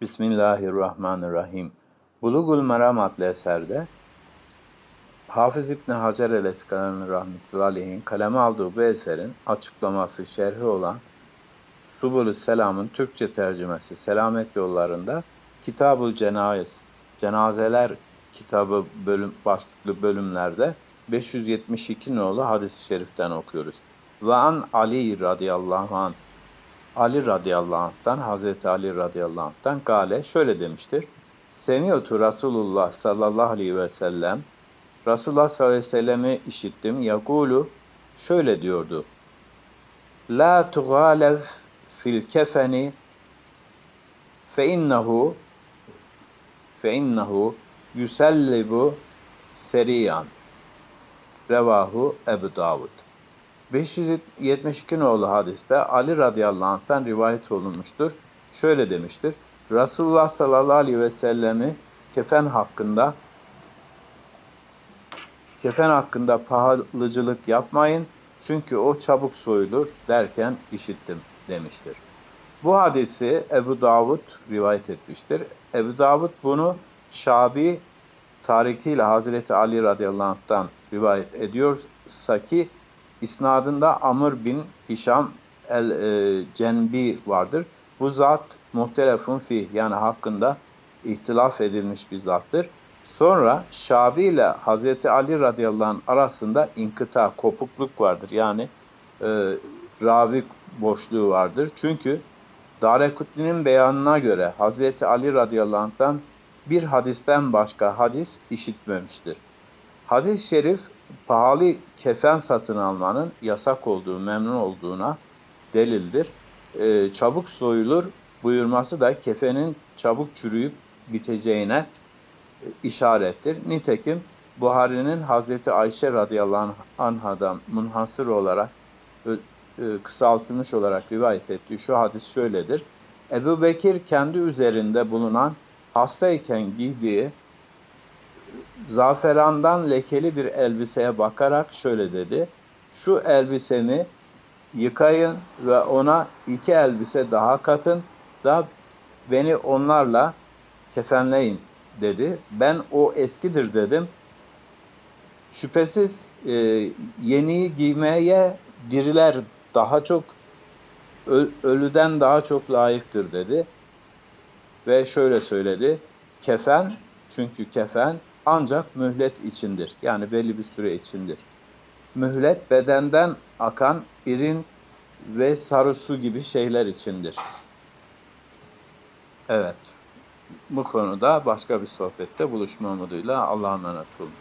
Bismillahirrahmanirrahim. Bulugul Meram adlı eserde Hafız İbni Hacer el Eskalani rahmetullahi aleyhin kaleme aldığı bu eserin açıklaması, şerhi olan Subulü Selam'ın Türkçe tercümesi Selamet Yollarında Kitabul Cenayiz, Cenazeler kitabı bölüm, başlıklı bölümlerde 572 nolu hadis-i şeriften okuyoruz. Ve an Ali radıyallahu anh Ali radıyallahu anh'tan, Hazreti Ali radıyallahu anh'tan Gale şöyle demiştir. Semiyotu Resulullah sallallahu aleyhi ve sellem Resulullah sallallahu aleyhi ve sellem'i işittim. Yakulu şöyle diyordu. La tugalev fil kefeni fe innehu fe innehu yusellibu seriyan. Revahu Ebu Davud. 572 nolu hadiste Ali radıyallahu anh'tan rivayet olunmuştur. Şöyle demiştir. Resulullah sallallahu aleyhi ve sellemi kefen hakkında kefen hakkında pahalıcılık yapmayın çünkü o çabuk soyulur derken işittim demiştir. Bu hadisi Ebu Davud rivayet etmiştir. Ebu Davud bunu Şabi tarikiyle Hazreti Ali radıyallahu anh'tan rivayet ediyorsa ki İsnadında Amr bin Hişam el-Cenbi vardır. Bu zat muhtelefun fi yani hakkında ihtilaf edilmiş bir zattır. Sonra Şabi ile Hazreti Ali radıyallahu anh arasında inkıta, kopukluk vardır. Yani e, ravi boşluğu vardır. Çünkü Darekutni'nin beyanına göre Hazreti Ali radıyallahu anh'tan bir hadisten başka hadis işitmemiştir. Hadis-i şerif pahalı kefen satın almanın yasak olduğu, memnun olduğuna delildir. Ee, çabuk soyulur buyurması da kefenin çabuk çürüyüp biteceğine e, işarettir. Nitekim Buhari'nin Hazreti Ayşe radıyallahu anhadan munhasır olarak e, kısaltılmış olarak rivayet ettiği şu hadis şöyledir. Ebu Bekir kendi üzerinde bulunan hastayken giydiği zaferandan lekeli bir elbiseye bakarak şöyle dedi. Şu elbisemi yıkayın ve ona iki elbise daha katın da beni onlarla kefenleyin dedi. Ben o eskidir dedim. Şüphesiz e, yeniyi giymeye diriler daha çok ölüden daha çok layıktır dedi. Ve şöyle söyledi. Kefen çünkü kefen ancak mühlet içindir. Yani belli bir süre içindir. Mühlet bedenden akan irin ve sarı su gibi şeyler içindir. Evet. Bu konuda başka bir sohbette buluşma umuduyla Allah'a emanet olun.